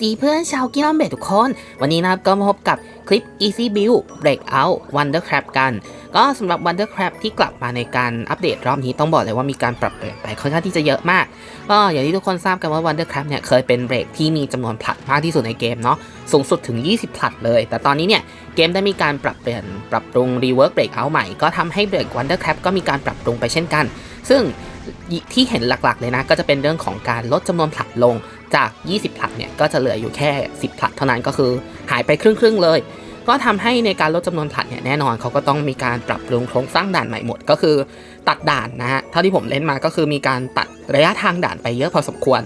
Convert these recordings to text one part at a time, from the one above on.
สีเพื่อนชาวกิลอมเบตทุกคน วันนี้นะครับก็มาพบกับคลิป Easy Build Breakout Wondercrab กัน ก็สำหรับ Wondercrab ที่กลับมาในการอัปเดตรอบนี้ต้องบอกเลยว่ามีการปรับเปลี่ยนไปค่อนข้างที่จะเยอะมาก ก็อย่างที่ทุกคนทราบกันว่า Wondercrab เนี่ยเคยเป็นเบรกที่มีจำนวนผลัดมากที่สุดในเกมเนาะสูงสุดถึง 20ผลัดเลย แต่ตอนนี้เนี่ยเกมได้มีการปรับเปลี่ยนปรับปรุง Rework Breakout ใหม่ก็ทำให้เบรก Wondercrab ก็มีการปรับปรุงไปเช่นกัน ซึ่งที่เห็นหลักๆเลยนะก็จะเป็นเรื่องของการลดจำนวนผลัดลง จาก 20ผลัดเนี่ย ก็จะเหลืออยู่แค่ 10ผลัดเท่านั้นก็คือหายไปครึ่งๆเลย ก็ทำให้ในการลดจำนวนผลัดเนี่ยแน่นอนเขาก็ต้องมีการปรับปรุงโครงสร้างด่านใหม่หมด ก็คือตัดด่านนะฮะเท่าที่ผมเล่นมาก็คือมีการตัดระยะทางด่านไปเยอะพอสมควร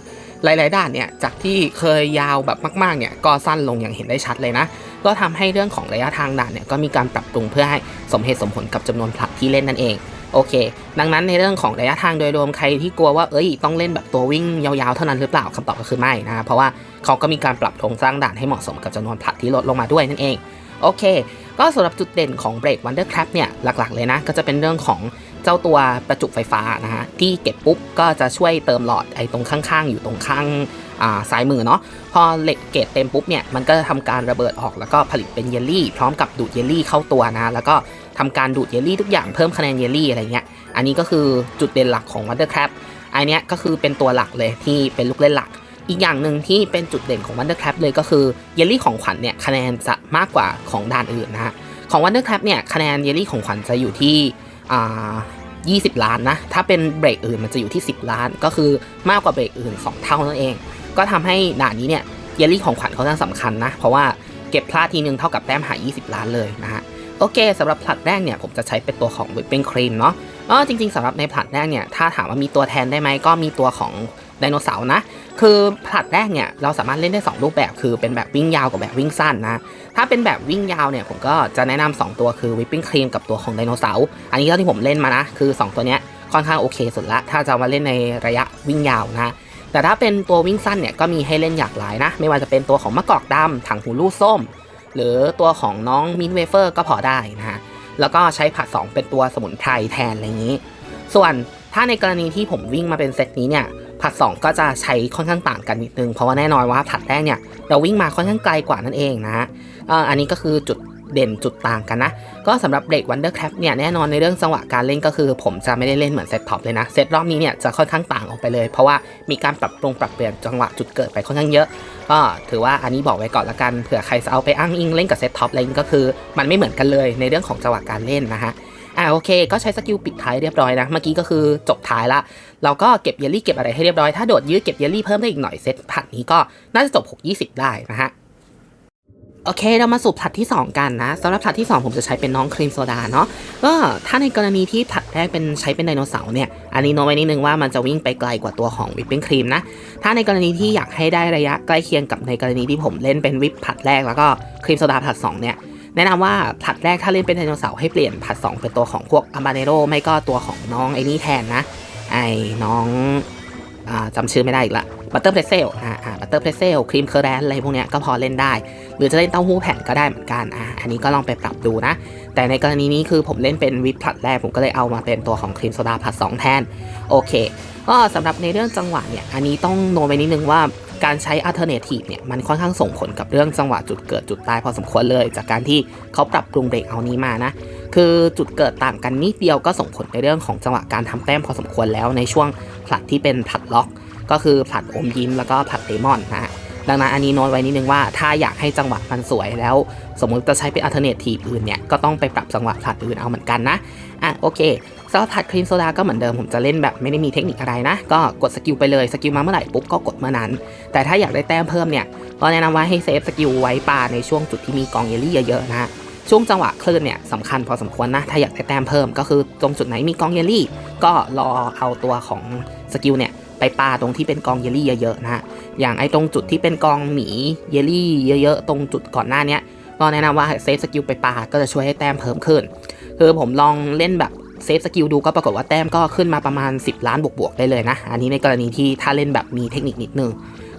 หลาย ๆ ด่านเนี่ยจากที่เคยยาวแบบมาก ๆ เนี่ยก็สั้นลงอย่างเห็นได้ชัดเลยนะ ก็ทำให้เรื่องของระยะทางด่านเนี่ยก็มีการปรับปรุงเพื่อให้สมเหตุสมผลกับจำนวนผลัดที่เล่นนั่นเอง โอเค ดังนั้นในเรื่องของระยะทางโดยรวมใครที่กลัวว่าเอ้ยต้องเล่นแบบตัววิ่งยาวๆเท่านั้นหรือเปล่าคำตอบก็คือไม่นะเพราะว่าเขาก็มีการปรับโครงสร้างด่านให้เหมาะสมกับจำนวนผลัดที่ลดลงมาด้วยนั่นเองโอเค ก็สำหรับจุดเด่นของเบรก Wonder Crab เนี่ยหลักๆเลยนะ ก็จะเป็นเรื่องของเจ้าตัวประจุไฟฟ้านะฮะที่เก็บปุ๊บก็จะช่วยเติมหลอดไอ้ตรงข้างๆ อยู่ตรงข้างาซ้ายมือเนาะพอเหล็กเกรดเต็มปุ๊บเนี่ยมันก็จะทำการระเบิดออกแล้วก็ผลิตเป็นเยลลี่ พร้อมกับดูดเยลลี่เข้าตัวนะแล้วก็ ทำการดูดเยลลี่ทุกอย่างเพิ่มคะแนนเยลลี่อะไรเงี้ย อันนี้ก็คือจุดเด่นหลักของ Wonder Crab อันนี้ก็คือเป็นตัวหลักเลยที่เป็นลูกเล่นหลัก อีกอย่างหนึ่งที่เป็นจุดเด่นของ Wonder Crab เลยก็คือเยลลี่ของขวัญเนี่ยคะแนนจะมากกว่าของด่านอื่นนะฮะ ของ Wonder Crab เนี่ยคะแนนเยลลี่ของขวัญจะอยู่ที่20 ล้านนะ ถ้าเป็นเบรกอื่นมันจะอยู่ที่ 10 ล้าน ก็คือมากกว่าเบรกอื่น 2 เท่านั่นเอง ก็ทำให้ด่านนี้เนี่ยเยลลี่ของขวัญเขาจะสำคัญนะ เพราะว่าเก็บพลาดทีนึงเท่ากับแต้มหาย 20 ล้านเลยนะฮะ โอเคสำหรับผลัดแรกเนี่ยผมจะใช้เป็นตัวของ Whipping Cream เนาะอ๋อจริงๆสำหรับในผลัดแรกเนี่ยถ้าถามว่ามีตัวแทนได้ไหมก็มีตัวของไดโนเสาร์นะ คือผลัดแรกเนี่ยเราสามารถเล่นได้ 2 รูปแบบ คือเป็นแบบวิ่งยาวกับแบบวิ่งสั้นนะ ถ้าเป็นแบบวิ่งยาวเนี่ยผมก็จะแนะนำ2ตัวคือ Whipping Cream กับตัวของไดโนเสาร์ อันนี้เท่าที่ผมเล่นมานะ คือ 2 ตัวเนี้ยค่อนข้างโอเคสุดละ ถ้าจะมาเล่นในระยะวิ่งยาวนะ แต่ถ้าเป็นตัววิ่งสั้นเนี่ยก็มีให้เล่นหลากหลายนะ ไม่ว่าจะเป็นตัวของมะกอกดำถังหูลูส้ม หรือตัวของน้องมินเวเฟอร์ก็พอได้นะฮะแล้วก็ใช้ผัด2เป็นตัวสมุนไพรแทนอะไรอย่างนี้ ส่วนถ้าในกรณีที่ผมวิ่งมาเป็นเซตนี้เนี่ยผัด2ก็จะใช้ค่อนข้างต่างกันนิดนึง เพราะว่าแน่นอนว่าผัดแรกเนี่ยเราวิ่งมาค่อนข้างไกลกว่านั่นเองนะฮะอันนี้ก็คือจุด เด่นจุดต่างกันนะ ก็สำหรับเบรกวันเดอร์แคปเนี่ยแน่นอนในเรื่องจังหวะการเล่นก็คือ ผมจะไม่ได้เล่นเหมือนเซตท็อปเลยนะ เซตรอบนี้เนี่ยจะค่อนข้างต่างออกไปเลย เพราะว่ามีการปรับปรุงปรับเปลี่ยนจังหวะจุดเกิดไปค่อนข้างเยอะ ก็ถือว่าอันนี้บอกไว้ก่อนละกันเผื่อใครจะเอาไปอ้างอิงเล่นกับเซตท็อปอะไรก็คือ มันไม่เหมือนกันเลยในเรื่องของจังหวะการเล่นนะฮะอ่าโอเคก็ใช้สกิลปิดท้ายเรียบร้อยนะ เมื่อกี้ก็คือจบท้ายละเราก็เก็บเยลลี่เก็บอะไรให้เรียบร้อย ถ้าโดดยืดเก็บเยลลี่เพิ่มได้อีกหน่อยเซตผัดนี้ก็น่าจะจบ 6 20 ได้นะฮะ โอเค เรามาสู่ผลัดที่ 2 กันนะสำหรับผัดที่ 2 ผมจะใช้เป็นน้องครีมโซดาเนาะก็ถ้าในกรณีที่ผัดแรกเป็นใช้เป็นไดโนเสาร์เนี่ย อันนี้โน้ตไว้นิดนึงว่ามันจะวิ่งไปไกลกว่าตัวของวิปปิ้งครีมนะ ถ้าในกรณีที่อยากให้ได้ระยะใกล้เคียงกับในกรณีที่ผมเล่นเป็นวิปผัดแรกแล้วก็ครีมโซดาผัด2เนี่ยแนะนำว่าผัดแรกถ้าเล่นเป็นไดโนเสาร์ให้เปลี่ยนผัด 2 เป็นตัวของพวกอัมบาเนโรไม่ก็ตัวของน้องไอ้นี่แทนนะ ไอ้น้องอ่าจำชื่อไม่ได้อีกละ บัตเตอร์เพรสเซลอ่าอ่าบัตเตอร์เพรสเซลครีมเคอร์แรนอะไรพวกเนี้ยก็พอเล่นได้ หรือจะเล่นเต้าหู้แผ่นก็ได้เหมือนกันอ่าอันนี้ก็ลองไปปรับดูนะ แต่ในกรณีนี้คือผมเล่นเป็นวิปผลัดแรกผมก็เลยเอามาเป็นตัวของครีมโซดาผลัด2แทนโอเค ก็สำหรับในเรื่องจังหวะเนี่ยอันนี้ต้องโน้ตไว้นิดนึงว่าการใช้ alternative เนี่ยมันค่อนข้างส่งผลกับเรื่องจังหวะจุดเกิดจุดตายพอสมควรเลย จากการที่เขาปรับปรุงเบรกเอานี้มานะ คือจุดเกิดต่างกันนิดเดียวก็ส่งผลในเรื่องของจังหวะการทำแต้มพอสมควรแล้วในช่วงผลัดที่เป็นผลัดล็อก ก็คือผลัดอมยิ้มแล้วก็ผลัดเดมอนนะฮะดังนั้นอันนี้โน้ตไว้นิดนึงว่าถ้าอยากให้จังหวะมันสวยแล้ว สมมุติจะใช้เป็น alternative อื่นเนี่ยก็ต้องไปปรับจังหวะผลัดอื่นเอาเหมือนกันนะอะโอเคสำหรับผัดครีมโซดาก็เหมือนเดิมผมจะเล่นแบบไม่ได้มีเทคนิคอะไรนะ ก็กดสกิลไปเลยสกิลมาเมื่อไหร่ปุ๊บก็กดเมื่อนั้น แต่ถ้าอยากได้แต้มเพิ่มเนี่ยก็แนะนำว่าให้เซฟสกิลไว้ปาในช่วงจุดที่มีกองเยลลี่เยอะๆนะฮะช่วงจังหวะคลื่นเนี่ยสำคัญพอสมควรนะถ้าอยากได้แต้มเพิ่มก็คือตรงจุดไหนมีกองเยลลี่ ก็รอเอาตัวของสกิลเนี่ย ไปปาตรงที่เป็นกองเยลลี่เยอะๆนะฮะอย่างไอ้ตรงจุดที่เป็นกองหมีเยลลี่เยอะๆ ตรงจุดก่อนหน้านี้ก็แนะนำว่าเซฟสกิลไปปาก็จะช่วยให้แต้มเพิ่มขึ้น คือผมลองเล่นแบบเซฟสกิลดูก็ปรากฏว่าแต้มก็ขึ้นมาประมาณ 10 ล้านบวกๆได้เลยนะ อันนี้ในกรณีที่ถ้าเล่นแบบมีเทคนิคนิดนึง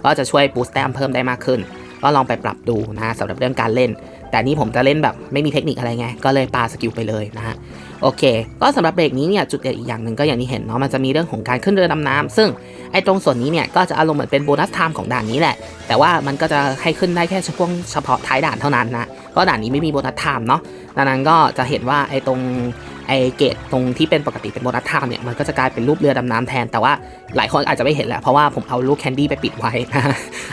ก็จะช่วยบูสต์แต้มเพิ่มได้มากขึ้น ก็ลองไปปรับดูนะสำหรับเรื่องการเล่น แต่นี่ผมจะเล่นแบบไม่มีเทคนิคอะไรไง ก็เลยปาสกิลไปเลยนะฮะ โอเค ก็สำหรับเบรกนี้เนี่ยจุดเด่นอีกอย่างหนึ่งก็อย่างที่เห็นเนาะมันจะมีเรื่องของการขึ้นเรือดำน้ำซึ่งไอ้ตรงส่วนนี้เนี่ยก็จะอารมณ์เหมือนเป็นโบนัสไทม์ของด่านนี้แหละ แต่ว่ามันก็จะให้ขึ้นได้แค่เฉพาะเฉพาะท้ายด่านเท่านั้นนะเพราะด่านนี้ไม่มีโบนัสไทม์เนาะดังนั้นก็จะเห็นว่าไอ้ตรงไอเกตตรงที่เป็นปกติเป็นโบนัสไทม์เนี่ยมันก็จะกลายเป็นรูปเรือดำน้ำแทน แต่ว่าหลายคนอาจจะไม่เห็นแหละเพราะว่าผมเอาลูกแคนดี้ไปปิดไว้นะ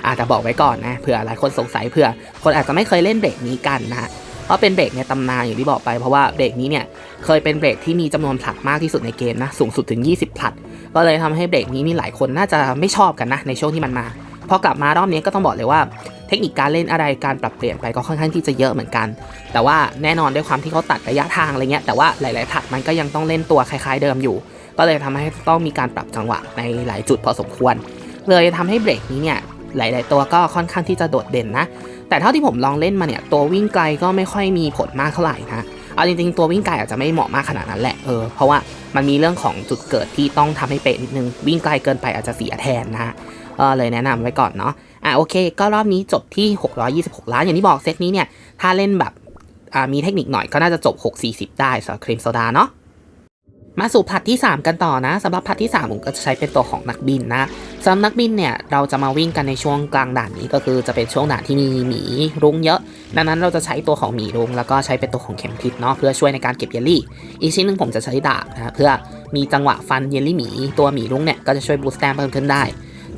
อาจจะบอกไว้ก่อนนะเผื่อหลายคนสงสัยเผื่อคนอาจจะไม่เคยเล่นเบรกนี้กันนะ ฮะเป็นเบรกในตำนานอย่างที่บอกไปเพราะว่าเบรกนี้เนี่ยเคยเป็นเบรกที่มีจำนวนผลัดมากที่สุดในเกมนะสูงสุดถึง 20ผลัด ก็เลยทำให้เบรกนี้นี่หลายคนน่าจะไม่ชอบกันนะในช่วงที่มันมาพอกลับมารอบนี้ก็ต้องบอกเลยว่าเทคนิคการเล่นอะไรการปรับเปลี่ยนไปก็ค่อนข้างที่จะเยอะเหมือนกัน แต่ว่าแน่นอนด้วยความที่เขาตัดระยะทางอะไรเงี้ยแต่ว่าหลาย ๆผลัดมันก็ยังต้องเล่นตัวคล้าย ๆ เดิมอยู่ ก็เลยทำให้ต้องมีการปรับจังหวะในหลายจุดพอสมควร เลยทำให้เบรกนี้เนี่ยหลาย ๆ ตัวก็ค่อนข้างที่จะโดดเด่นนะ แต่เท่าที่ผมลองเล่นมาเนี่ยตัววิ่งไกลก็ไม่ค่อยมีผลมากเท่าไหร่นะเอาจริงๆตัววิ่งไกลอาจจะไม่เหมาะมากขนาดนั้นแหละเออเพราะว่ามันมีเรื่องของจุดเกิดที่ต้องทำให้เป๊ะนิดนึงวิ่งไกลเกินไปอาจจะเสียแทนนะฮะก็เลยแนะนำไว้ก่อนเนาะอะโอเค ก็รอบนี้จบที่ 626 ล้านอย่างที่บอกเซตนี้เนี่ยถ้าเล่นแบบมีเทคนิคหน่อยก็น่าจะจบ 640 ได้สำหรับครีมโซดาเนาะ มาสู่ผัดที่ 3 กันต่อนะสำหรับผัดที่ 3 ผมก็จะใช้เป็นตัวของนักบินนะสำหรับนักบินเนี่ยเราจะมาวิ่งกันในช่วงกลางด่านนี้ก็คือจะเป็นช่วงด่านที่มีหมีรุ้งเยอะ ดังนั้นเราจะใช้ตัวของหมีรุ้งแล้วก็ใช้เป็นตัวของเข็มทิศเนาะเพื่อช่วยในการเก็บเยลลี่ อีกชิ้นหนึ่งผมจะใช้ดาบนะเพื่อมีจังหวะฟันเยลลี่หมีตัวหมีรุ้งเนี่ยก็จะช่วยบูสต์แต้มเพิ่มขึ้นได้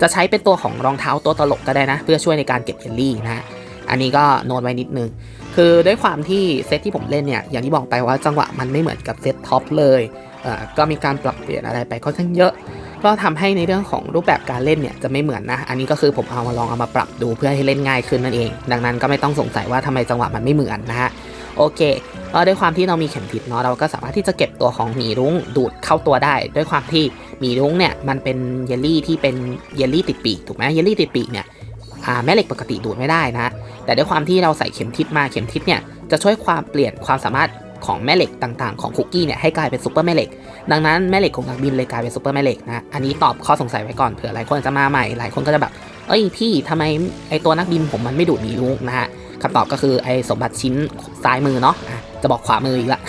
จะใช้เป็นตัวของรองเท้าตัวตลกก็ได้นะ เพื่อช่วยในการเก็บเยลลี่นะอันนี้ก็โน้ตไว้นิดนึงคือด้วยความที่เซตที่ผมเล่นเนี่ยอย่างที่บอกไปว่าจังหวะมันไม่เหมือนกับเซตท็อปเลย ก็มีการปรับเปลี่ยนอะไรไปค่อนข้างเยอะ ก็ทำให้ในเรื่องของรูปแบบการเล่นเนี่ยจะไม่เหมือนนะ อันนี้ก็คือผมเอามาลองเอามาปรับดูเพื่อให้เล่นง่ายขึ้นนั่นเอง ดังนั้นก็ไม่ต้องสงสัยว่าทำไมจังหวะมันไม่เหมือนนะฮะโอเคก็ด้วยความที่เรามีเข็มทิศเนาะเราก็สามารถที่จะเก็บตัวของหมีรุ้งดูดเข้าตัวได้ ด้วยความที่หมีรุ้งเนี่ยมันเป็นเยลลี่ที่เป็นเยลลี่ติดปีกถูกไหมเยลลี่ติดปีกเนี่ยแม่เหล็กปกติดูดไม่ได้นะฮะแต่ด้วยความที่เราใส่เข็มทิศมาเข็มทิศเนี่ยจะช่วยความเปลี่ยนความสามารถ ของแม่เหล็กต่างๆของคุกกี้เนี่ยให้กลายเป็นซูเปอร์แม่เหล็ก ดังนั้นแม่เหล็กของนักบินเลยกลายเป็นซูเปอร์แม่เหล็กนะอันนี้ตอบข้อสงสัยไว้ก่อนเผื่อหลายคนจะมาใหม่หลายคนก็จะแบบเอ้ยพี่ทำไมไอตัวนักบินผมมันไม่ดูดหนีลูกนะฮะคำตอบก็คือไอสมบัติชิ้นซ้ายมือเนาะจะบอกขวามืออีกละ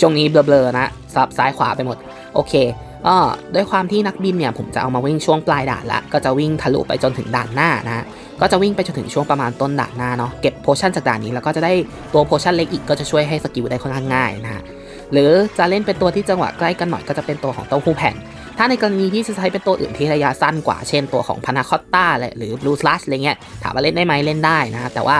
ช่วงนี้เบลอๆนะซับซ้ายขวาไปหมดโอเค ก็ด้วยความที่นักบินเนี่ยผมจะเอามาวิ่งช่วงปลายด่านละก็จะวิ่งทะลุไปจนถึงด่านหน้านะก็จะวิ่งไปจนถึงช่วงประมาณต้นด่านหน้าเนาะเก็บโพชั่นจากด่านนี้แล้วก็จะได้ตัวโพชั่นเล็กอีกก็จะช่วยให้สกิลได้ค่อนข้างง่ายนะฮะหรือจะเล่นเป็นตัวที่จังหวะใกล้กันหน่อยก็จะเป็นตัวของเต้าหู้แผ่น ถ้าในกรณีที่จะใช้เป็นตัวอื่นที่ระยะสั้นกว่า เช่นตัวของพานาคอตต้าหรือบลูสลัชอะไรเงี้ยถามว่าเล่นได้ไหมเล่นได้นะ แต่ว่า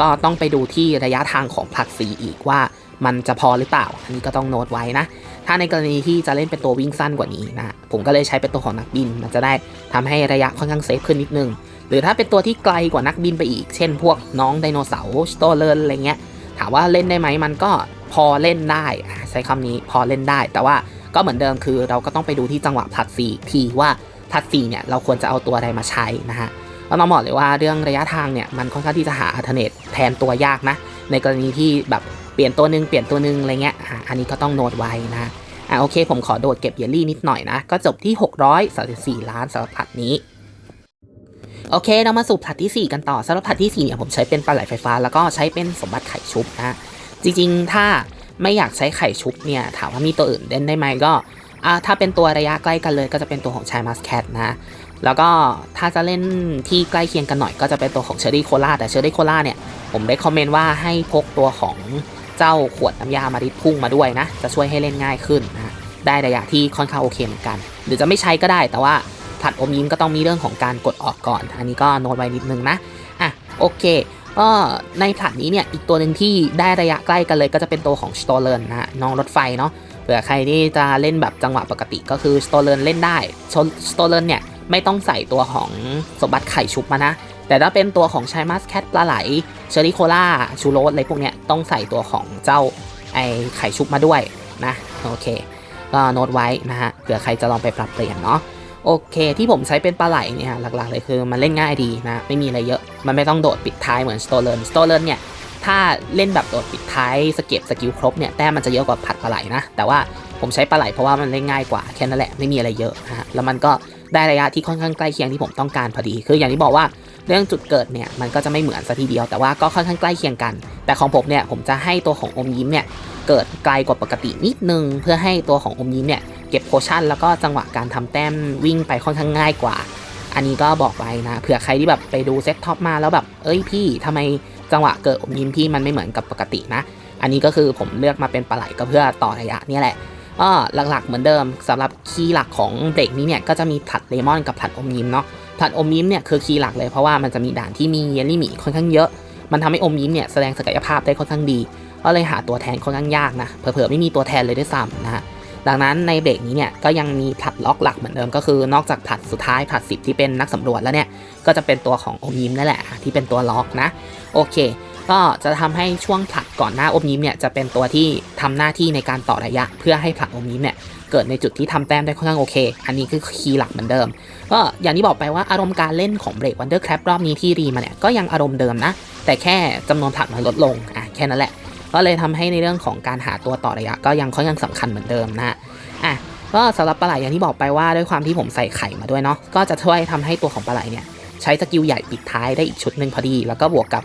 ก็ต้องไปดูที่ระยะทางของผลัดสีอีกว่า มันจะพอหรือเปล่า อันนี้ก็ต้องโน้ตไว้นะ ถ้าในกรณีที่จะเล่นเป็นตัววิ่งสั้นกว่านี้นะผมก็เลยใช้เป็นตัวของนักบินมันจะได้ทำให้ระยะค่อนข้างเซฟขึ้นนิดนึง หรือถ้าเป็นตัวที่ไกลกว่านักบินไปอีก เช่น พวกน้องไดโนเสาร์สโตเลนอะไรเงี้ย ถามว่าเล่นได้ไหมมันก็พอเล่นได้ใช้คำนี้พอเล่นได้ แต่ว่าก็เหมือนเดิมคือเราก็ต้องไปดูที่จังหวะพลัดสีทีว่าพลัดสีเนี่ยเราควรจะเอาตัวใดมาใช้นะฮะก็ต้องบอกเลยว่าเรื่องระยะทางเนี่ยมันค่อนข้างที่จะหาอัลเทอร์เนทแทนตัวยากนะในกรณีที่แบบ เปลี่ยนตัวหนึ่งเปลี่ยนตัวหนึ่งอะไรเงี้ยอะอันนี้ก็ต้องโน้ตไว้นะอะโอเค ผมขอโดดเก็บเยลลี่นิดหน่อยนะ ก็จบที่ 634 ล้านสำหรับผัดนี้ โอเค เรามาสู่ผัดที่ 4 กันต่อสำหรับผัดที่ 4 เนี่ยผมใช้เป็นปลาไหลไฟฟ้า แล้วก็ใช้เป็นสมบัติไข่ชุบนะ จริงๆ ถ้าไม่อยากใช้ไข่ชุบเนี่ย ถามว่ามีตัวอื่นเล่นได้ไหมก็อ่าถ้าเป็นตัวระยะใกล้กันเลย ก็จะเป็นตัวของชายมัสแคทนะ แล้วก็ถ้าจะเล่นที่ใกล้เคียงกันหน่อยก็จะเป็นตัวของเชอร์รี่โคลาแต่เชอร์รี่โคลาเนี่ยผมได้คอมเมนต์ว่าให้พกตัวของ เจ้าขวดน้ำยามาริดพุ่งมาด้วยนะ จะช่วยให้เล่นง่ายขึ้นนะได้ระยะที่ค่อนข้างโอเคเหมือนกัน หรือจะไม่ใช้ก็ได้แต่ว่าผัดอมยิ้มก็ต้องมีเรื่องของการกดออกก่อน อันนี้ก็โน้ตไว้นิดนึงนะอะโอเคก็ในผัดนี้เนี่ยอีกตัวหนึ่งที่ได้ระยะใกล้กันเลยก็จะเป็นตัวของสโตเลนนะฮะน้องรถไฟเนาะเผื่อใครที่จะเล่นแบบจังหวะปกติก็คือสโตเลนเล่นได้สโตเลนเนี่ยไม่ต้องใส่ตัวของสมบัติไข่ชุบมานะ แต่ถ้าเป็นตัวของชายมัสแคทปลาไหล เชอริโคล่าชูโรสอะไรพวกเนี้ยต้องใส่ตัวของเจ้าไอไข่ชุบมาด้วยนะโอเค ก็โน้ตไว้นะฮะเผื่อใครจะลองไปปรับเปลี่ยนเนาะโอเคที่ผมใช้เป็นปลาไหลเนี่ยหลักๆเลยคือมันเล่นง่ายดีนะ ไม่มีอะไรเยอะ มันไม่ต้องโดดปิดท้ายเหมือนสโตเลนสโตเลนเนี่ยถ้าเล่นแบบโดดปิดท้ายสเก็บสกิลครบเนี่ยแต้มมันจะเยอะกว่าผัดปลาไหลนะ แต่ว่าผมใช้ปลาไหลเพราะว่ามันเล่นง่ายกว่าแค่นั้นแหละไม่มีอะไรเยอะฮะแล้วมันก็ได้ระยะที่ค่อนข้างใกล้เคียงที่ผมต้องการพอดี คืออย่างที่บอกว่า เรื่องจุดเกิดเนี่ยมันก็จะไม่เหมือนซะทีเดียวแต่ว่าก็ค่อนข้างใกล้เคียงกัน แต่ของผมเนี่ยผมจะให้ตัวของอมยิ้มเนี่ยเกิดไกลกว่าปกตินิดนึง เพื่อให้ตัวของอมยิ้มเนี่ยเก็บโพชั่นแล้วก็จังหวะการทำแต้มวิ่งไปค่อนข้างง่ายกว่า อันนี้ก็บอกไว้นะเผื่อใครที่แบบไปดูเซตท็อปมาแล้วแบบเอ้ยพี่ทำไมจังหวะเกิดอมยิ้มพี่มันไม่เหมือนกับปกตินะ อันนี้ก็คือผมเลือกมาเป็นปลาไหลก็เพื่อต่อระยะนี่แหละก็หลักๆเหมือนเดิมสำหรับคีย์หลักของเบรกนี้เนี่ยก็จะมีผัดเลมอนกับผัดอมยิ้มเนาะ ผัดอมยิ้มเนี่ยคือคีย์หลักเลยเพราะว่ามันจะมีด่านที่มีเยลลี่หมีค่อนข้างเยอะ มันทำให้อมยิ้มเนี่ยแสดงศักยภาพได้ค่อนข้างดี ก็เลยหาตัวแทนค่อนข้างยากนะ เผลอๆไม่มีตัวแทนเลยด้วยซ้ำนะฮะ ดังนั้นในเบรกนี้เนี่ยก็ยังมีผลัดล็อกหลักเหมือนเดิมก็คือนอกจากผลัดสุดท้ายผลัดสิบที่เป็นนักสำรวจแล้วเนี่ยก็จะเป็นตัวของอมยิ้มนั่นแหละที่เป็นตัวล็อกนะ โอเค ก็จะทำให้ช่วงผลัดก่อนหน้าอมยิ้มเนี่ยจะเป็นตัวที่ทำหน้าที่ในการต่อระยะ เพื่อให้ผลัดอมยิ้มเนี่ย เกิดในจุดที่ทำแต้มได้ค่อนข้างโอเค อันนี้คือคีย์หลักเหมือนเดิม ก็อย่างที่บอกไปว่าอารมณ์การเล่นของเบรกวันเดอร์แครรอบนี้ที่รีมาเนี่ย ก็ยังอารมณ์เดิมนะ แต่แค่จำนวนผลัดมันลดลง อะแค่นั้นแหละ ก็เลยทำให้ในเรื่องของการหาตัวต่อระยะ ก็ยังค่อนข้างสำคัญเหมือนเดิมนะอะก็สำหรับปลาไหลอย่างที่บอกไปว่าด้วยความที่ผมใส่ไข่มาด้วยเนาะก็จะช่วยทำให้ตัวของปลาไหลเนี่ยใช้สกิลใหญ่ปิดท้ายได้อีกชุดหนึ่งพอดี แล้วก็บวกกับ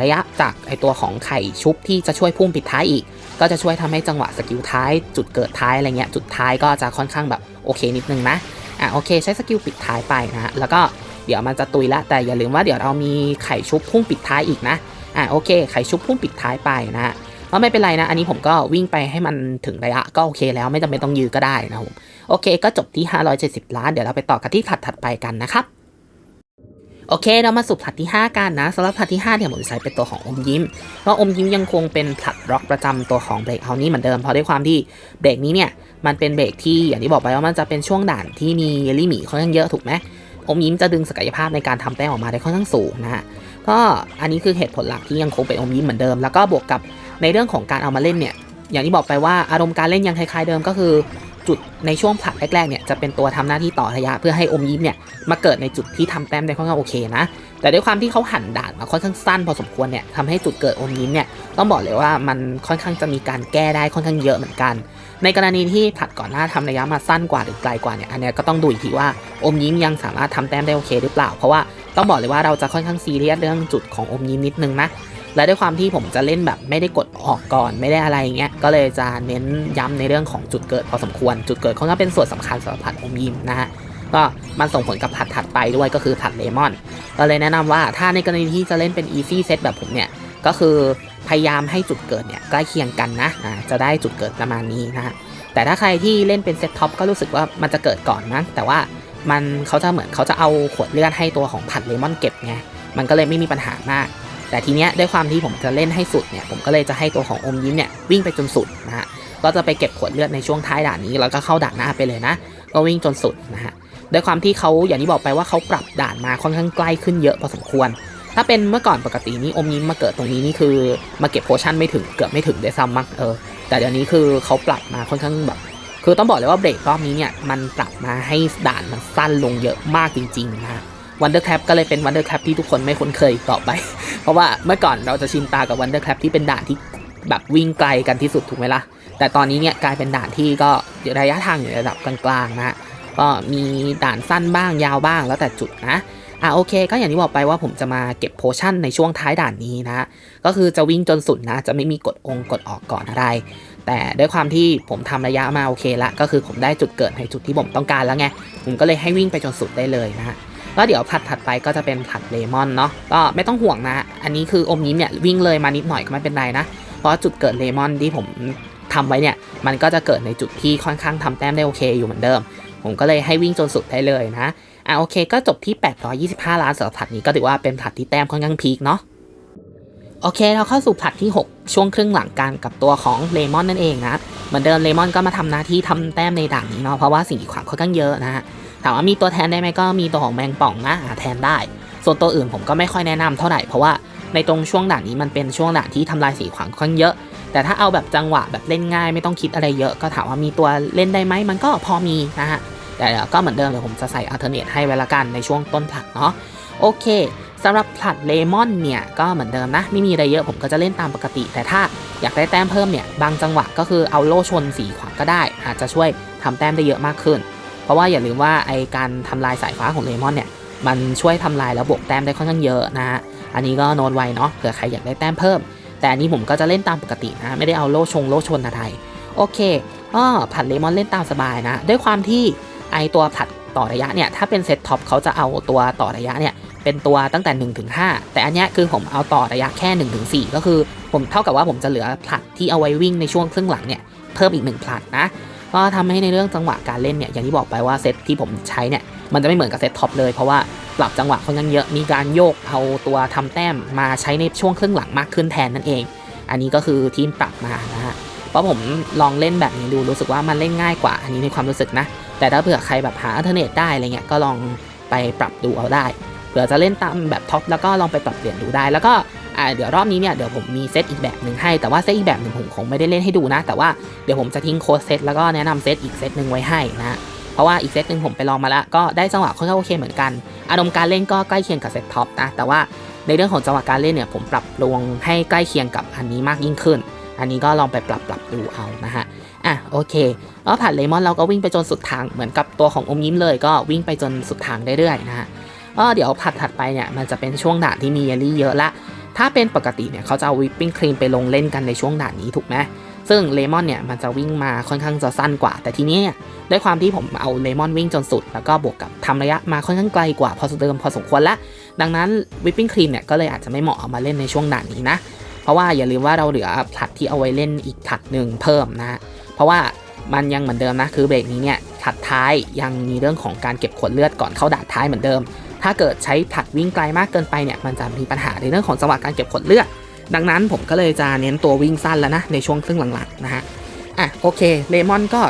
ระยะจากไอตัวของไข่ชุบที่จะช่วยพุ่งปิดท้ายอีก ก็จะช่วยทำให้จังหวะสกิลท้าย จุดเกิดท้ายอะไรเงี้ยจุดท้ายก็จะค่อนข้างแบบโอเคนิดนึงนะอะโอเค ใช้สกิลปิดท้ายไปนะฮะแล้วก็เดี๋ยวมันจะตุยละแต่อย่าลืมว่าเดี๋ยวเรามีไข่ชุบพุ่งปิดท้ายอีกนะอะโอเค ไข่ชุบพุ่งปิดท้ายไปนะฮะก็ไม่เป็นไรนะ อันนี้ผมก็วิ่งไปให้มันถึงระยะก็โอเคแล้วไม่จำเป็นต้องยื้อก็ได้นะครับผมโอเค ก็จบที่ 570 ล้าน เดี๋ยวเราไปต่อกันที่ถัดถัดไปกันนะครับ โอเค เรามาสู่ผลัดที่ 5 กันนะสำหรับผลัดที่5เนี่ยผมจะใช้เป็นตัวของอมยิ้มเพราะอมยิ้มยังคงเป็นผลัดร็อกประจำตัวของเบรกเอานี้เหมือนเดิมเพราะด้วยความที่เบรกนี้เนี่ยมันเป็นเบรกที่อย่างที่บอกไปว่ามันจะเป็นช่วงด่านที่มีเยลลี่หมีค่อนข้างเยอะถูกไหมอมยิ้มจะดึงศักยภาพในการทำแต้มออกมาได้ค่อนข้างสูงนะฮะก็อันนี้คือเหตุผลหลักที่ยังคงเป็นอมยิ้มเหมือนเดิม แล้วก็บวกกับในเรื่องของการเอามาเล่นเนี่ยอย่างที่บอกไปว่าอารมณ์การเล่นยังคล้ายๆเดิมก็คือ จุดในช่วงผลัดแรกๆเนี่ยจะเป็นตัวทำหน้าที่ต่อระยะ เพื่อให้อมยิ้มเนี่ยมาเกิดในจุดที่ทำแต้มได้ค่อนข้างโอเคนะ แต่ด้วยความที่เขาหันด่านมาค่อนข้างสั้นพอสมควรเนี่ยทำให้จุดเกิดอมยิ้มเนี่ยต้องบอกเลยว่ามันค่อนข้างจะมีการแก้ได้ค่อนข้างเยอะเหมือนกัน ในกรณีที่ผลัดก่อนหน้าทำระยะมาสั้นกว่าหรือไกลกว่าเนี่ยอันนี้ก็ต้องดูอีกทีว่าอมยิ้มยังสามารถทำแต้มได้โอเคหรือเปล่า เพราะว่าต้องบอกเลยว่าเราจะค่อนข้างซีเรียสเรื่องจุดของอมยิ้มนิดนึงนะ และด้วยความที่ผมจะเล่นแบบไม่ได้กดออกก่อนไม่ได้อะไรอย่างเงี้ยก็เลยจะเน้นย้ำในเรื่องของจุดเกิดพอสมควร จุดเกิดเขาก็เป็นส่วนสำคัญสำหรับผัดอมยิ้มนะฮะก็มันส่งผลกับผัดถัดไปด้วยก็คือผัดเลมอน ก็เลยแนะนำว่าถ้าในกรณีที่จะเล่นเป็น easy set แบบผมเนี่ยก็คือพยายามให้จุดเกิดเนี่ยใกล้เคียงกันนะอ่าจะได้จุดเกิดประมาณนี้นะฮะแต่ถ้าใครที่เล่นเป็นเซตท็อปก็รู้สึกว่ามันจะเกิดก่อนนะแต่ว่ามันเขาจะเหมือนเขาจะเอาขวดเลือดให้ตัวของผัดเลมอนเก็บไงมันก็เลยไม่มีปัญหามาก แต่ทีเนี้ยด้วยความที่ผมจะเล่นให้สุดเนี่ยผมก็เลยจะให้ตัวของอมยิ้มเนี่ยวิ่งไปจนสุดนะฮะก็จะไปเก็บขวดเลือดในช่วงท้ายด่านนี้แล้วก็เข้าด่านหน้าไปเลยนะก็วิ่งจนสุดนะฮะด้วยความที่เขาอย่างที่บอกไปว่าเขาปรับด่านมาค่อนข้างใกล้ขึ้นเยอะพอสมควร ถ้าเป็นเมื่อก่อนปกตินี่อมยิ้มมาเกิดตรงนี้นี่คือมาเก็บโพชั่นไม่ถึงเกือบไม่ถึงได้ซ้ำมั้งเออแต่เดี๋ยวนี้คือเขาปรับมาค่อนข้างแบบคือต้องบอกเลยว่าเบรกรอบนี้เนี่ยมันปรับมาให้ด่านมันสั้นลงเยอะมากจริงๆนะฮะ วันเดอร์แคปก็เลยเป็นวันเดอร์แคปที่ทุกคนไม่คุ้นเคยกต่อไป เพราะว่าเมื่อก่อนเราจะชินตากับวันเดอร์แคปที่เป็นด่านที่แบบวิ่งไกลกันที่สุดถูกไหมล่ะ แต่ตอนนี้เนี่ยกลายเป็นด่านที่ก็ระยะทางอยู่ระดับกลางๆนะฮะก็มีด่านสั้นบ้างยาวบ้างแล้วแต่จุดนะอะโอเคก็อย่างที่บอกไปว่าผมจะมาเก็บโพชั่นในช่วงท้ายด่านนี้นะก็คือจะวิ่งจนสุดนะ จะไม่มีกดองค์กดออกก่อนอะไร แต่ด้วยความที่ผมทำระยะมาโอเคละก็คือผมได้จุดเกิดในจุดที่ผมต้องการแล้วไงผมก็เลยให้วิ่งไปจนสุดได้เลยนะ ก็เดี๋ยวผัดถัดไปก็จะเป็นผัดเลมอนเนาะก็ไม่ต้องห่วงนะ อันนี้คืออมยิ้มเนี่ยวิ่งเลยมานิดหน่อยก็ไม่เป็นไรนะ เพราะจุดเกิดเลมอนที่ผมทำไว้เนี่ย มันก็จะเกิดในจุดที่ค่อนข้างทำแต้มได้โอเคอยู่เหมือนเดิม ผมก็เลยให้วิ่งจนสุดได้เลยนะอะโอเค ก็จบที่ 825 ล้านสำหรับผัดนี้ก็ถือว่าเป็นผัดที่แต้มค่อนข้างพีคเนาะโอเค เราเข้าสู่ผลัดที่ 6 ช่วงครึ่งหลังกันกับตัวของเลมอนนั่นเองนะ เหมือนเดิมเลมอนก็มาทำหน้าที่ทำแต้มในด่านนี้เนาะเพราะว่าสิ่งกีดขวางค่อนข้างเยอะนะฮะ ถามว่ามีตัวแทนได้ไหมก็มีตัวของแมงป่องนะแทนได้ ส่วนตัวอื่นผมก็ไม่ค่อยแนะนำเท่าไหร่เพราะว่าในตรงช่วงด่านนี้มันเป็นช่วงด่านที่ทำลายสีขวางค่อนเยอะ แต่ถ้าเอาแบบจังหวะแบบเล่นง่ายไม่ต้องคิดอะไรเยอะ ก็ถามว่ามีตัวเล่นได้ไหมมันก็พอมีนะฮะแต่ก็เหมือนเดิมเดี๋ยวผมจะใส่อัลเทอร์เนทให้ไว้ละกันในช่วงต้นผลัดเนาะโอเคสำหรับผลัดเลมอนเนี่ยก็เหมือนเดิมนะ ไม่มีอะไรเยอะผมก็จะเล่นตามปกติ แต่ถ้าอยากได้แต้มเพิ่มเนี่ย บางจังหวะก็คือเอาโล่ชนสีขวางก็ได้ อาจจะช่วยทำแต้มได้เยอะมากขึ้น เพราะว่าอย่าลืมว่าไอการทำลายสายฟ้าของเลมอนเนี่ยมันช่วยทำลายแล้วบวกแต้มได้ค่อนข้างเยอะนะฮะอันนี้ก็โน้ตไว้เนาะเผื่อใครอยากได้แต้มเพิ่ม แต่อันนี้ผมก็จะเล่นตามปกตินะไม่ได้เอาโล่ชงโล่ชนอะไรโอเคก็ผัดเลมอนเล่นตามสบายนะ ด้วยความที่ไอตัวผัดต่อระยะเนี่ยถ้าเป็นเซตท็อปเขาจะเอาตัวต่อระยะเนี่ยเป็นตัวตั้งแต่1ถึง5แต่อันนี้คือผมเอาต่อระยะแค่1ถึง4ก็คือผมเท่ากับว่าผมจะเหลือผลัดที่เอาไว้วิ่งในช่วงครึ่งหลังเนี่ยเพิ่มอีก1ผลัดนะ ก็ทำให้ในเรื่องจังหวะการเล่นเนี่ยอย่างที่บอกไปว่าเซตที่ผมใช้เนี่ยมันจะไม่เหมือนกับเซตท็อปเลยเพราะว่าปรับจังหวะค่อนข้างเยอะมีการโยกเอาตัวทำแต้มมาใช้ในช่วงครึ่งหลังมากขึ้นแทนนั่นเอง อันนี้ก็คือทีมปรับมานะฮะเพราะผมลองเล่นแบบนี้ดูรู้สึกว่ามันเล่นง่ายกว่า อันนี้ในความรู้สึกนะ แต่ถ้าเผื่อใครแบบหาอัลเทอร์เนทได้อะไรเงี้ยก็ลองไปปรับดูเอาได้เผื่อจะเล่นตามแบบท็อปแล้วก็ลองไปปรับเปลี่ยนดูได้ แล้วก็ อ่าเดี๋ยวรอบนี้เนี่ยเดี๋ยวผมมีเซตอีกแบบหนึ่งให้ แต่ว่าเซตอีกแบบหนึ่งผมคงไม่ได้เล่นให้ดูนะ แต่ว่าเดี๋ยวผมจะทิ้งโค้ดเซตแล้วก็แนะนำเซตอีกเซตหนึ่งไว้ให้นะเพราะว่าอีกเซตหนึ่งผมไปลองมาแล้วก็ได้จังหวะค่อนข้างโอเคเหมือนกัน อารมณ์การเล่นก็ใกล้เคียงกับเซตท็อปนะแต่ว่าในเรื่องของจังหวะการเล่นเนี่ยผมปรับลงให้ใกล้เคียงกับอันนี้มากยิ่งขึ้น อันนี้ก็ลองไปปรับปรับดูเอานะฮะอะโอเคแล้วผ่านเลมอนเราก็วิ่งไปจนสุดทางเหมือนกับตัวของอมยิ้มเลย ก็วิ่งไปจนสุดทางเรื่อยๆนะฮะก็เดี๋ยวผัดถัดไปเนี่ยมันจะเป็นช่วงด่านที่มีเยลลี่เยอะละ ถ้าเป็นปกติเนี่ยเขาจะเอาวิปปิ้งครีมไปลงเล่นกันในช่วงด่านนี้ถูกไหมซึ่งเลมอนเนี่ยมันจะวิ่งมาค่อนข้างจะสั้นกว่า แต่ทีนี้เนี่ยด้วยความที่ผมเอาเลมอนวิ่งจนสุด แล้วก็บวกกับทำระยะมาค่อนข้างไกลกว่าพอเดิมพอสมควรละดังนั้นวิปปิ้งครีมเนี่ยก็เลยอาจจะไม่เหมาะเอามาเล่นในช่วงด่านนี้นะ เพราะว่าอย่าลืมว่าเราเหลือผลัดที่เอาไว้เล่นอีกผลัดหนึ่งเพิ่มนะ เพราะว่ามันยังเหมือนเดิมนะคือเบรกนี้เนี่ยผลัดท้ายยังมีเรื่องของการเก็บขวดเลือดก่อนเข้าด่านท้ายเหมือนเดิม ถ้าเกิดใช้ผัดวิ่งไกลมากเกินไปเนี่ยมันจะมีปัญหาในเรื่องของจังหวะการเก็บขวดเลือดดังนั้นผมก็เลยจะเน้นตัววิ่งสั้นแล้วนะในช่วงครึ่งหลังๆนะฮะอะโอเคเลมอนก็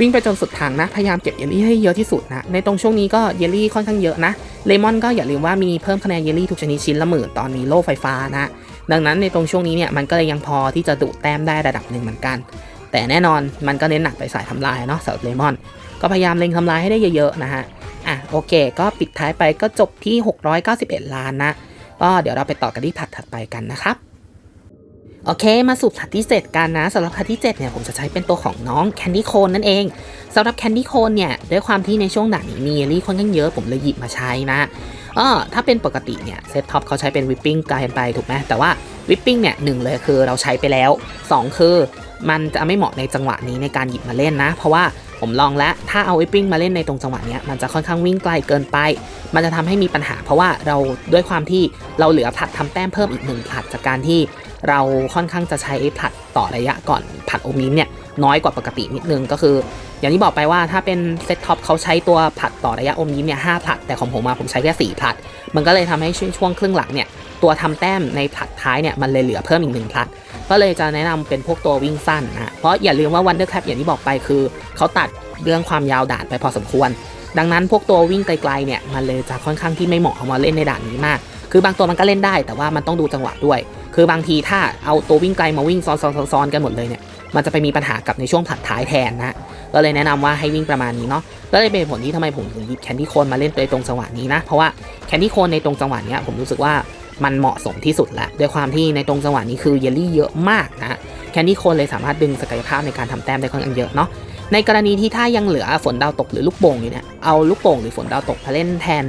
วิ่งไปจนสุดทางนะ พยายามเก็บเยลลี่ให้เยอะที่สุดนะ ในตรงช่วงนี้ก็เยลลี่ค่อนข้างเยอะนะ เลมอนก็อย่าลืมว่ามีเพิ่มคะแนนเยลลี่ทุกชนิดชิ้นละหมื่นตอนมีโล่ไฟฟ้านะ ดังนั้นในตรงช่วงนี้เนี่ยมันก็เลยยังพอที่จะดุแต้มได้ระดับหนึ่งเหมือนกัน แต่แน่นอนมันก็เน้นหนักไปสายทำลายเนาะสำหรับเลมอน ก็พยายามเล็งทำลายให้ได้เยอะๆนะฮะ อะโอเค ก็ปิดท้ายไปก็จบที่ 691 ล้านนะ ก็เดี๋ยวเราไปต่อกันที่ถัดถัดไปกันนะครับโอเค มาสู่ผัดที่ 7 กันนะสำหรับผัดที่ 7 เนี่ย ผมจะใช้เป็นตัวของน้องแคนดี้โคนนั่นเองสำหรับแคนดี้โคนเนี่ย ด้วยความที่ในช่วงหนนี้มีเยลลี่ค่อนข้างเยอะผมเลยหยิบมาใช้นะ เออถ้าเป็นปกติเนี่ยเซตท็อปเขาใช้เป็นวิปปิ้งกลายไปถูกไหมแต่ว่าวิปปิ้งเนี่ยหนึ่งเลยคือเราใช้ไปแล้ว 2 คือมันจะไม่เหมาะในจังหวะนี้ในการหยิบมาเล่นนะ เพราะว่าผมลองแล้วถ้าเอาวิปปิ้งมาเล่นในตรงจังหวะนี้มันจะค่อนข้างวิ่งไกลเกินไป มันจะทำให้มีปัญหา เพราะว่าเราด้วยความที่เราเหลือผัดทำแต้มเพิ่มอีกหนึ่งผัดจากการที่เราค่อนข้างจะใช้ผัดต่อระยะก่อนผัดโอมิมเนี่ย น้อยกว่าปกตินิดนึงก็คือ อย่างที่บอกไปว่าถ้าเป็นเซตท็อปเขาใช้ตัวผลัดต่อระยะอมิมเนี่ยห้าผลัด แต่ของผมมาผมใช้แค่สี่ผลัด มันก็เลยทำให้ช่วงครึ่งหลังเนี่ยตัวทำแต้มในผลัดท้ายเนี่ยมันเลยเหลือเพิ่มอีกหนึ่งผลัด ก็เลยจะแนะนำเป็นพวกตัววิ่งสั้นนะเพราะอย่าลืมว่าวันเดอร์แคปอย่างที่บอกไปคือเขาตัดเรื่องความยาวด่านไปพอสมควร ดังนั้นพวกตัววิ่งไกลๆเนี่ยมันเลยจะค่อนข้างที่ไม่เหมาะเอามาเล่นในด่านนี้มากคือบางตัวมันก็เล่นได้แต่ว่ามันต้องดูจังหวะด้วย คือบางทีถ้าเอาตัววิ่งไกลมาวิ่งซ้อนๆๆกันหมดเลยเนี่ย มันจะไปมีปัญหากับในช่วงผัดท้ายแทนนะก็เลยแนะนำว่าให้วิ่งประมาณนี้เนาะก็เลยเป็นผลที่ทำไมผมถึงหยิบแคนดี้โคนมาเล่นในตรงจังหวะนี้นะ เพราะว่าแคนดี้โคนในตรงจังหวะนี้ผมรู้สึกว่ามันเหมาะสมที่สุดแล้วด้วยความที่ในตรงจังหวะนี้คือเยลลี่เยอะมากนะแคนดี้โคนเลยสามารถดึงศักยภาพในการทำแต้มได้ค่อนข้างเยอะเนาะ ในกรณีที่ถ้ายังเหลือฝนดาวตกหรือลูกโป่งอยู่เนี่ยเอาลูกโป่งหรือฝนดาวตกมาเล่นแทน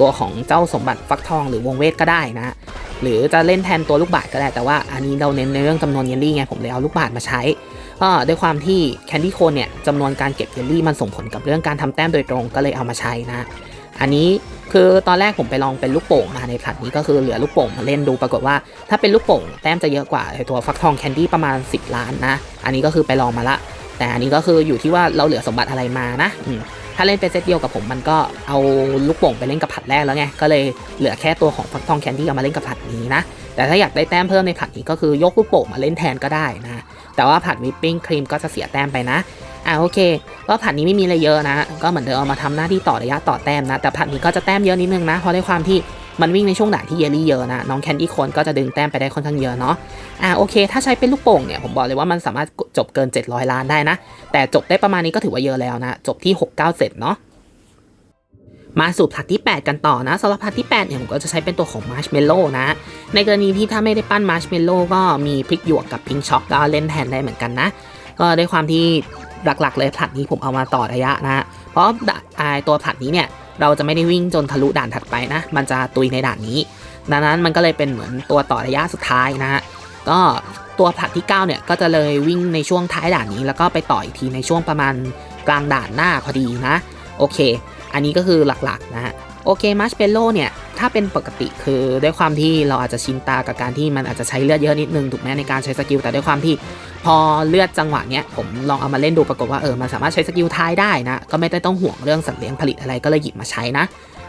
ตัวของเจ้าสมบัติฟักทองหรือวงเวทก็ได้นะ หรือจะเล่นแทนตัวลูกบาศก์ก็ได้แต่ว่าอันนี้เราเน้นในเรื่องจำนวนเยลลี่ไงผมเลยเอาลูกบาศก์มาใช้ก็ด้วยความที่แคนดี้โคนเนี่ยจำนวนการเก็บเยลลี่มันส่งผลกับเรื่องการทำแต้มโดยตรงก็เลยเอามาใช้นะ อันนี้คือตอนแรกผมไปลองเป็นลูกโป่งมาในผลัดนี้ก็คือเหลือลูกโป่งมาเล่นดูปรากฏว่าถ้าเป็นลูกโป่งแต้มจะเยอะกว่าตัวฟักทองแคนดี้ประมาณ 10 ล้านนะ อันนี้ก็คือไปลองมาละ แต่อันนี้ก็คืออยู่ที่ว่าเราเหลือสมบัติอะไรมานะถ้าเล่นเป็นเซตเดียวกับผมมันก็เอาลูกโป่งไปเล่นกับผัดแรกแล้วไง ก็เลยเหลือแค่ตัวของฟักทองแคนดี้เอามาเล่นกับผัดนี้นะ แต่ถ้าอยากได้แต้มเพิ่มในผัดนี้ก็คือยกลูกโป่งมาเล่นแทนก็ได้นะ แต่ว่าผัดวิปปิ้งครีมก็จะเสียแต้มไปนะอ่าโอเค ก็ผัดนี้ไม่มีอะไรเยอะนะ ก็เหมือนเดิมเอามาทำหน้าที่ต่อระยะต่อแต้มนะ แต่ผัดนี้ก็จะแต้มเยอะนิดนึงนะ เพราะด้วยความที่ มันวิ่งในช่วงด่านที่เยลลี่เยอะนะน้องแคนดี้โคนก็จะดึงแต้มไปได้ค่อนข้างเยอะเนาะอ่าโอเค ถ้าใช้เป็นลูกโป่งเนี่ยผมบอกเลยว่ามันสามารถจบเกิน 700 ล้านได้นะ แต่จบได้ประมาณนี้ก็ถือว่าเยอะแล้วนะ จบที่ 69เสร็จเนาะมาสู่ผัดที่ 8 กันต่อนะสำหรับผัดที่8เนี่ยผมก็จะใช้เป็นตัวของมาร์ชเมลโล่นะ ในกรณีที่ถ้าไม่ได้ปั้นมาร์ชเมลโล่ก็มีพริกหยวกกับพิงช็อกก็เล่นแทนได้เหมือนกันนะ ก็ด้วยความที่หลักๆเลยผัดนี้ผมเอามาต่อระยะนะ เพราะด่านอ่าตัวผัดนี้เนี่ย เราจะไม่ได้วิ่งจนทะลุด่านถัดไปนะ มันจะตุยในด่านนี้ ดังนั้นมันก็เลยเป็นเหมือนตัวต่อระยะสุดท้ายนะฮะ ก็ตัวผลัดที่ 9 เนี่ย ก็จะเลยวิ่งในช่วงท้ายด่านนี้ แล้วก็ไปต่ออีกทีในช่วงประมาณกลางด่านหน้าพอดีนะ โอเค อันนี้ก็คือหลักๆนะฮะ โอเคมัชเปโลเนี่ย ถ้าเป็นปกติคือด้วยความที่เราอาจจะชินตากับการที่มันอาจจะใช้เลือดเยอะนิดนึงถูกไหมในการใช้สกิล แต่ด้วยความที่พอเลือดจังหวะเนี้ยผมลองเอามาเล่นดูปรากฏว่าเออมันสามารถใช้สกิลท้ายได้นะ ก็ไม่ได้ต้องห่วงเรื่องสัตว์เลี้ยงผลิตอะไรก็เลยหยิบมาใช้นะ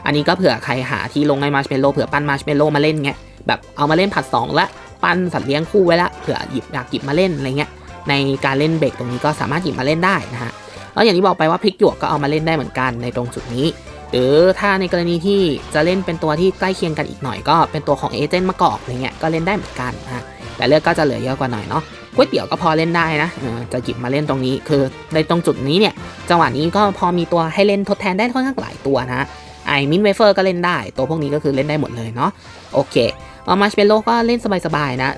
อันนี้ก็เผื่อใครหาที่ลงในมาร์ชเมลโลเผื่อปั้นมาร์ชเมลโลมาเล่นเงี้ยแบบเอามาเล่นผัดสองละปั้นสัตว์เลี้ยงคู่ไว้ละเผื่อหยิบอยากหยิบมาเล่นอะไรเงี้ยในการเล่นเบรกตรงนี้ก็สามารถหยิบมาเล่นได้นะฮะแล้วอย่างที่บอกไปว่าพลิกหยวกก็เอามาเล่นได้เหมือนกันในตรงจุดนี้ หรือถ้าในกรณีที่จะเล่นเป็นตัวที่ใกล้เคียงกันอีกหน่อยก็เป็นตัวของเอเจนต์มะกอกอะไรเงี้ยก็เล่นได้เหมือนกันนะแต่เลือกก็จะเหลือเยอะกว่าหน่อยเนาะก๋วยเตี๋ยวก็พอเล่นได้นะจะหยิบมาเล่นตรงนี้ คือในตรงจุดนี้เนี่ยจังหวะนี้ก็พอมีตัวให้เล่นทดแทนได้ค่อนข้างหลายตัวนะฮะไอมินเวเฟอร์ก็เล่นได้ ตัวพวกนี้ก็คือเล่นได้หมดเลยเนาะโอเคเอามาชเปโลก็เล่นสบายๆนะ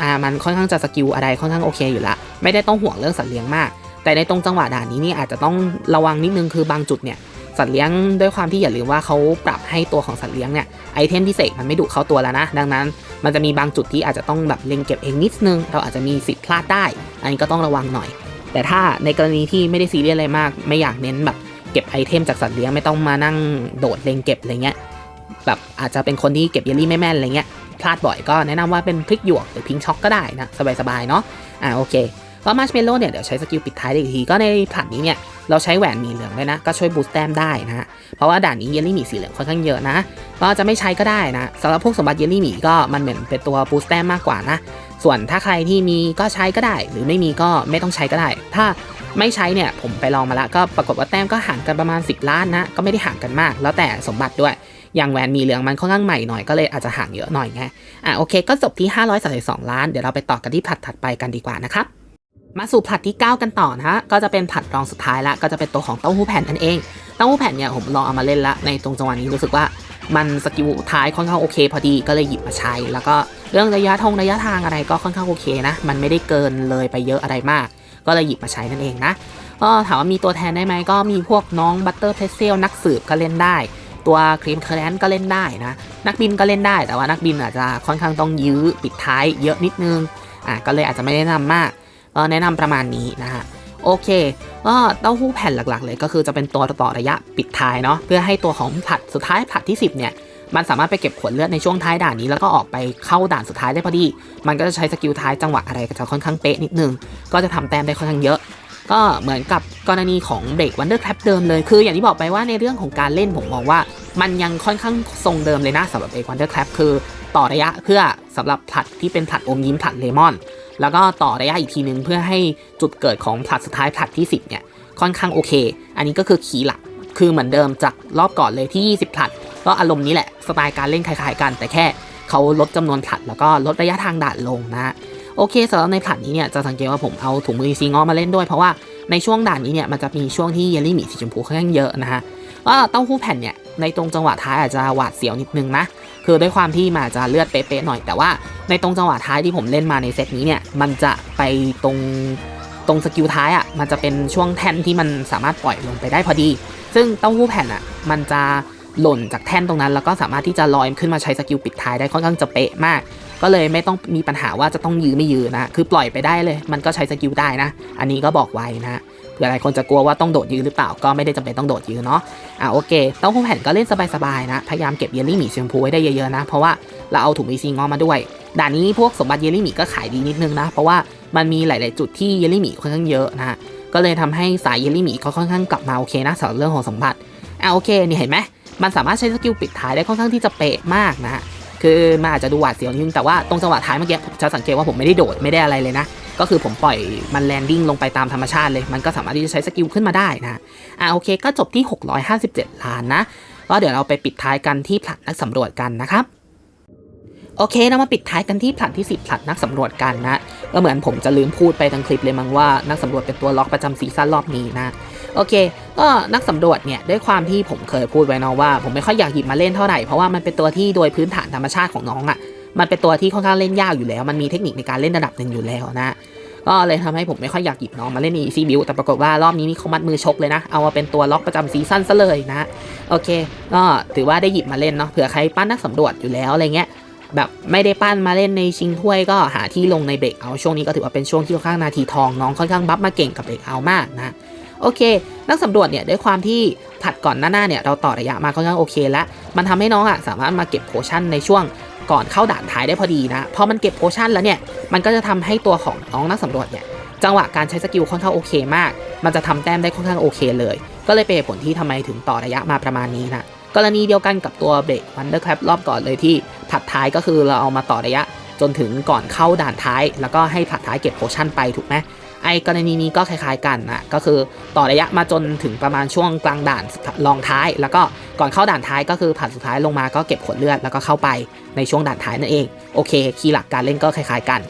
อ่ามันค่อนข้างจะสกิลอะไรค่อนข้างโอเคอยู่ละไม่ได้ต้องห่วงเรื่องสัตว์เลี้ยงมาก แต่ในตรงจังหวะด่านนี้นี่อาจจะต้องระวังนิดนึงคือบางจุดเนี่ย สัตว์เลี้ยงด้วยความที่อย่าลืมว่าเขาปรับให้ตัวของสัตว์เลี้ยงเนี่ยไอเทมพิเศษมันไม่ดุเข้าตัวแล้วนะ ดังนั้น มันจะมีบางจุดที่อาจจะต้องแบบเล็งเก็บเองนิดนึง เราอาจจะมีสิทธิ์พลาดได้ อันนี้ก็ต้องระวังหน่อย แต่ถ้าในกรณีที่ไม่ได้ซีเรียสอะไรมาก ไม่อยากเน้นแบบเก็บไอเทมจากสัตว์เลี้ยงไม่ต้องมานั่งโดดเล็งเก็บอะไรเงี้ยแบบอาจจะเป็นคนที่เก็บเยลลี่ไม่แม่นอะไรเงี้ยพลาดบ่อยก็แนะนำว่าเป็นพริกหยวกหรือพิงช็อกก็ได้นะสบายๆเนาะอ่าโอเค ก็มาร์ชเมลโล่เนี่ยเดี๋ยวใช้สกิลปิดท้ายได้อีกทีก็ในผัดนี้เนี่ยเราใช้แหวนหมีเหลืองด้วยนะ ก็ช่วยบูสต์แต้มได้นะฮะเพราะว่าด่านนี้เยลลี่หมีสีเหลืองค่อนข้างเยอะนะก็จะไม่ใช้ก็ได้นะสำหรับพวกสมบัติเยลลี่หมีก็มันเหมือนเป็นตัวบูสต์แต้มมากกว่านะ ส่วนถ้าใครที่มีก็ใช้ก็ได้ หรือไม่มีก็ไม่ต้องใช้ก็ได้ ถ้าไม่ใช้เนี่ยผมไปลองมาแล้วก็ปรากฏว่าแต้มก็ห่างกันประมาณ 10 ล้านนะก็ไม่ได้ห่างกันมาก แล้วแต่สมบัติด้วยอย่างแหวนมีเหลืองมันค่อนข้างใหม่หน่อยก็เลยอาจจะห่างเยอะหน่อยไงอะโอเคก็จบที่ 532 ล้าน เดี๋ยวเราไปต่อกันที่ผัดถัดไปกันดีกว่านะครับ มาสู่ผลัดที่ 9 กันต่อนะฮะ ก็จะเป็นผลัดรองสุดท้ายละก็จะเป็นตัวของเต้าหู้แผ่นนั่นเอง เต้าหู้แผ่นเนี่ยผมลองเอามาเล่นละในตรงจังหวะนี้รู้สึกว่ามันสกิลท้ายค่อนข้างโอเค พอดีก็เลยหยิบมาใช้ แล้วก็เรื่องระยะทงระยะทางอะไรก็ค่อนข้างโอเคนะ มันไม่ได้เกินเลยไปเยอะอะไรมาก ก็เลยหยิบมาใช้นั่นเองนะ ก็ถามว่ามีตัวแทนได้ไหมก็มีพวกน้องบัตเตอร์เพเซลนักสืบก็เล่นได้ตัวครีมเคอร์แลนก็เล่นได้นะ นักบินก็เล่นได้แต่ว่านักบินอาจจะค่อนข้างต้องยื้อปิดท้ายเยอะนิดนึงอะก็เลยอาจจะไม่แนะนำมาก แนะนำประมาณนี้นะฮะโอเคก็เต้าหู้แผ่นหลักๆ เลยก็คือจะเป็นตัวต่อระยะปิดท้ายเนาะเพื่อให้ตัวของผัดสุดท้ายผัดที่ 10เนี่ยมันสามารถไปเก็บขวดเลือดในช่วงท้ายด่านนี้แล้วก็ออกไปเข้าด่านสุดท้ายได้พอดี มันก็จะใช้สกิลท้ายจังหวะอะไรก็จะค่อนข้างเป๊ะนิดนึง ก็จะทำแต้มได้ค่อนข้างเยอะ ก็เหมือนกับกรณีของเบรกวันเดอร์แคปเดิมเลย คืออย่างที่บอกไปว่าในเรื่องของการเล่นผมมองว่า มันยังค่อนข้างทรงเดิมเลยนะสำหรับเบรกวันเดอร์แคปคือต่อระยะเพื่อ สำหรับผลัดที่เป็นผลัดอมยิ้มผลัดเลมอน แล้วก็ต่อระยะอีกทีนึงเพื่อให้จุดเกิดของผลัดสุดท้ายผลัดที่ 10เนี่ยค่อนข้างโอเค อันนี้ก็คือคีหลักคือเหมือนเดิมจากรอบก่อนเลยที่ 20ผลัดก็อารมณ์นี้แหละสไตล์การเล่นคล้ายๆกัน แต่แค่เขาลดจำนวนผลัดแล้วก็ลดระยะทางด่านลงนะโอเคสำหรับในผลัดนี้เนี่ยจะสังเกตว่าผมเอาถุงมือซีงอมาเล่นด้วยเพราะว่าในช่วงด่านนี้เนี่ยมันจะมีช่วงที่เยลลี่หมีสีชมพูค่อนข้างเยอะนะฮะก็เต้าหู้แผ่นเนี่ยในตรงจังหวะท้ายอาจจะหวาดเสียวนิดนึงนะ คือด้วยความที่มาจะเลือดเป๊ะๆหน่อย แต่ว่าในตรงจังหวะท้ายที่ผมเล่นมาในเซตนี้เนี่ย มันจะไปตรงตรงสกิลท้ายอะ มันจะเป็นช่วงแท่นที่มันสามารถปล่อยลงไปได้พอดี ซึ่งเต้าหู้แผ่นอะ มันจะหล่นจากแท่นตรงนั้น แล้วก็สามารถที่จะลอยขึ้นมาใช้สกิลปิดท้ายได้ค่อนข้างจะเป๊ะมาก ก็เลยไม่ต้องมีปัญหาว่าจะต้องยื้อไม่ยื้อนะ คือปล่อยไปได้เลย มันก็ใช้สกิลได้นะ อันนี้ก็บอกไว้นะ เผื่อหลายคนจะกลัวว่าต้องโดดยื้อหรือเปล่าก็ไม่ได้จำเป็นต้องโดดยื้อเนาะอะโอเคเต้าหู้แผ่นก็เล่นสบายๆนะพยายามเก็บเยลลี่หมีสีชมพูไว้ได้เยอะๆนะเพราะว่าเราเอาถุงวีซีงอมาด้วยด่านนี้พวกสมบัติเยลลี่หมีก็ขายดีนิดนึงนะ เพราะว่ามันมีหลาย ๆ จุดที่เยลลี่หมีค่อนข้างเยอะนะก็เลยทำให้สายเยลลี่หมีเขาค่อนข้างกลับมาโอเคนะสำหรับเรื่องของสมบัติอะโอเคนี่เห็นไหมมันสามารถใช้สกิลปิดท้ายได้ค่อนข้างที่จะเป๊ะมากนะคือมันอาจจะดูหวาดเสียวนิดนึงแต่ว่าตรงจังหวะท้ายเมื่อกี้จะสังเกตว่าผมไม่ได้โดดไม่ได้อะไรเลยนะ ก็คือผมปล่อยมันแลนดิ้งลงไปตามธรรมชาติเลย มันก็สามารถที่จะใช้สกิลขึ้นมาได้นะอะโอเคก็จบที่ 657 ล้านนะก็เดี๋ยวเราไปปิดท้ายกันที่ผลัดนักสำรวจกันนะครับโอเคเรามาปิดท้ายกันที่ผลัดที่ 10ผลัดนักสำรวจกันนะ ก็เหมือนผมจะลืมพูดไปทั้งคลิปเลยมั้งว่านักสำรวจเป็นตัวล็อกประจำซีซั่นรอบนี้นะโอเค ก็นักสำรวจเนี่ยด้วยความที่ผมเคยพูดไว้เนาะว่า ผมไม่ค่อยอยากหยิบมาเล่นเท่าไหร่เพราะว่ามันเป็นตัวที่โดยพื้นฐานธรรมชาติของน้องอะ่ะ มันเป็นตัวที่ค่อนข้างเล่นยากอยู่แล้ว มันมีเทคนิคในการเล่นระดับหนึ่งอยู่แล้วนะ ก็เลยทำให้ผมไม่ค่อยอยากหยิบน้องมาเล่นใน Easy Build แต่ปรากฏว่ารอบนี้นี่เขามัดมือชกเลยนะ เอามาเป็นตัวล็อกประจำซีซั่นซะเลยนะ โอเค ก็ถือว่าได้หยิบมาเล่นเนาะ เผื่อใครปั้นนักสำรวจอยู่แล้วอะไรเงี้ย แบบไม่ได้ปั้นมาเล่นในชิงถ้วยก็หาที่ลงในเบรกเอา ช่วงนี้ก็ถือว่าเป็นช่วงที่ค่อนข้างนาทีทองน้องค่อนข้างบัฟมาเก่งกับเบรกเอามากนะโอเค นักสำรวจเนี่ยด้วยความที่ผัดก่อนหน้าๆเนี่ยเราต่อระยะมาค่อนข้างโอเคแล้ว มันทำให้น้องอะสามารถมาเก็บโพชั่นในช่วง ก่อนเข้าด่านท้ายได้พอดีนะพอมันเก็บโพชั่นแล้วเนี่ยมันก็จะทำให้ตัวของน้องนักสำรวจเนี่ยจังหวะการใช้สกิลค่อนข้างโอเคมาก มันจะทำแต้มได้ค่อนข้างโอเคเลย ก็เลยเป็นผลที่ทำไมถึงต่อระยะมาประมาณนี้นะกรณีเดียวกันกับตัวเบรกวันเดอร์แคปรอบก่อนเลยที่ผัดท้ายก็คือเราเอามาต่อระยะจนถึงก่อนเข้าด่านท้าย แล้วก็ให้ผัดท้ายเก็บโพชั่นไปถูกไหม ไอกรณีนี้ก็คล้ายๆกันนะก็คือต่อระยะมาจนถึงประมาณช่วงกลางด่านรองท้าย แล้วก็ก่อนเข้าด่านท้ายก็คือผ่านสุดท้ายลงมาก็เก็บผลเลือดแล้วก็เข้าไปในช่วงด่านท้ายนั่นเองโอเค คีย์หลักการเล่นก็คล้ายๆกัน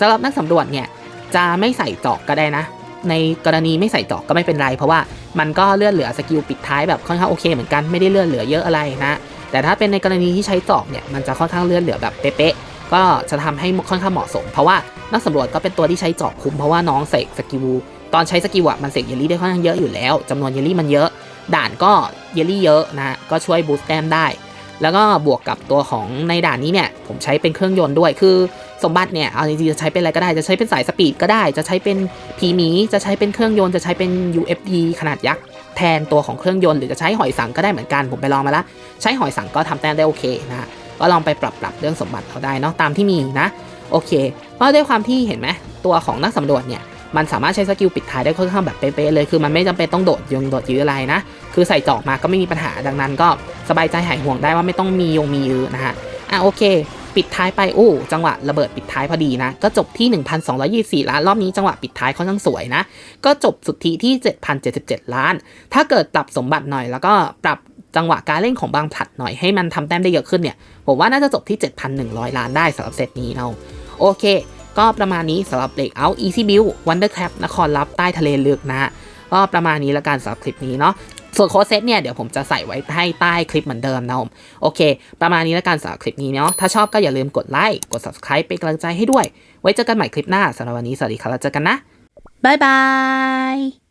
สำหรับนักสำรวจเนี่ยจะไม่ใส่จอกก็ได้นะ ในกรณีไม่ใส่จอกก็ไม่เป็นไร เพราะว่ามันก็เลือดเหลือสกิลปิดท้ายแบบค่อนข้างโอเคเหมือนกันไม่ได้เลือดเหลือเยอะอะไรนะแต่ถ้าเป็นในกรณีที่ใช้จอกเนี่ยมันจะค่อนข้างเลือดเหลือแบบเป๊ะๆ ก็จะทำให้ค่อนข้างเหมาะสม เพราะว่านักสำรวจก็เป็นตัวที่ใช้จอกคุ้มเพราะว่าน้องเสกสกิลตอนใช้สกิลอะมันเสกเยลลี่ได้ค่อนข้างเยอะอยู่แล้วจำนวนเยลลี่มันเยอะ ด่านก็เยลลี่เยอะนะก็ช่วยบูสต์แต้มได้ แล้วก็บวกกับตัวของในด่านนี้เนี่ยผมใช้เป็นเครื่องยนต์ด้วยคือสมบัติเนี่ยเอาจริงๆจะใช้เป็นอะไรก็ได้จะใช้เป็นสายสปีดก็ได้ จะใช้เป็นพีมีจะใช้เป็นเครื่องยนต์จะใช้เป็น UFD ขนาดยักษ์แทนตัวของเครื่องยนต์หรือจะใช้หอยสังก็ได้เหมือนกันผมไปลองมาแล้วใช้หอยสังก็ทำแต้มได้โอเคนะ ก็ลองไปปรับปรับเรื่องสมบัติเอาได้เนาะตามที่มีนะโอเค เพราะด้วยความที่เห็นไหมตัวของนักสำรวจเนี่ยมันสามารถใช้สกิลปิดท้ายได้ค่อนข้างแบบเป๊ะๆเลย คือมันไม่จำเป็นต้องโดดยงโดดยื้ออะไรนะ คือใส่จอกมาก็ไม่มีปัญหา ดังนั้นก็สบายใจหายห่วงได้ว่าไม่ต้องมียงมียื้อนะฮะ อะโอเค ปิดท้ายไปอู้จังหวะระเบิดปิดท้ายพอดีนะ ก็จบที่ 1,224 ล้าน รอบนี้จังหวะปิดท้ายค่อนข้างสวยนะ ก็จบสุทธิที่ 7,077 ล้าน ถ้าเกิดปรับสมบัติหน่อยแล้วก็ปรับ จังหวะการเล่นของบางผลัดหน่อยให้มันทำแต้มได้เยอะขึ้นเนี่ย ผมว่าน่าจะจบที่ 7,100 ล้านได้สำหรับเซตนี้เนาะโอเค ก็ประมาณนี้สำหรับ Breakout Easy Build Wondercrab นครลับใต้ทะเลลึกนะฮะก็ประมาณนี้ละกันสำหรับคลิปนี้เนาะส่วนโค้ดเซตเนี่ยเดี๋ยวผมจะใส่ไว้ให้ใต้คลิปเหมือนเดิมนะผมโอเค ประมาณนี้ละกันสำหรับคลิปนี้เนาะถ้าชอบก็อย่าลืมกดไลค์กด subscribe เป็นกำลังใจให้ด้วย ไว้เจอกันใหม่คลิปหน้าสำหรับวันนี้สวัสดีครับแล้วเจอกันนะบ๊ายบาย